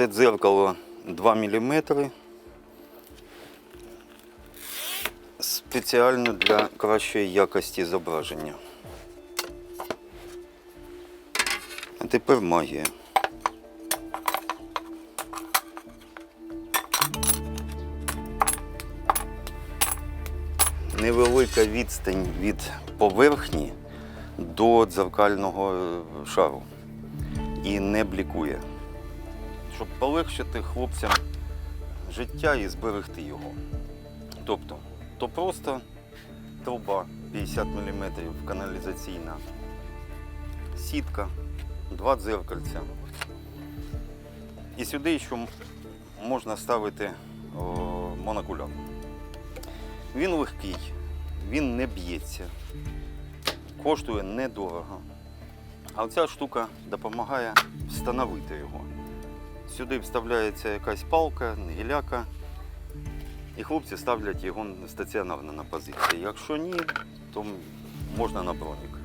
Це дзеркало 2 мм. Спеціально для кращої якості зображення. А тепер магія. Невелика відстань від поверхні до дзеркального шару і не блікує. Щоб полегшити хлопцям життя і зберегти його. Тобто, то просто труба 50 мм каналізаційна, сітка, два дзеркальця. І сюди ще можна ставити монокуляр. Він легкий, він не б'ється, коштує недорого. А ця штука допомагає встановити його. Сюди вставляється якась палка, гіляка, і хлопці ставлять його стаціонарно на позиції. Якщо ні, то можна на бронік.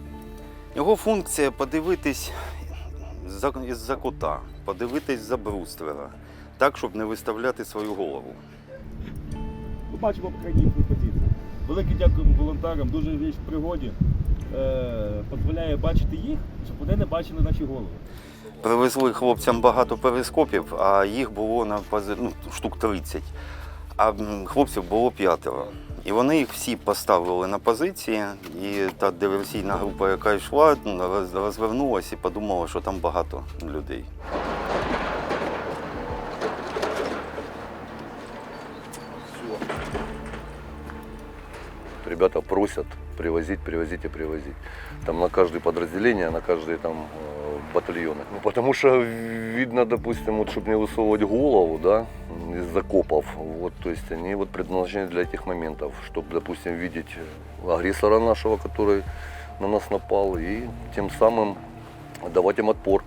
Його функція подивитись за- із-за кута, подивитись за бруствера, так, щоб не виставляти свою голову. Ми бачимо крайні позиції. Велике дякуємо волонтерам, дуже віч в пригоді. Е, дозволяє бачити їх, щоб вони не бачили наші голови. Привезли хлопцям багато перископів, а їх було на ну, штук 30. А хлопців було п'ятеро. І вони їх всі поставили на позиції, і та диверсійна група, яка йшла, ну, розвернулася і подумала, що там багато людей. Ребята просят привозить, привозить и привозить. Там на каждое подразделение, на каждый там э, батальон. Ну, потому что видно, допустим, вот, чтобы не высовывать голову, да, из закопов. Вот, то есть они вот предназначены для этих моментов, чтобы, допустим, видеть агрессора нашего, который на нас напал, и тем самым давать им отпор.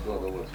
Складывалось.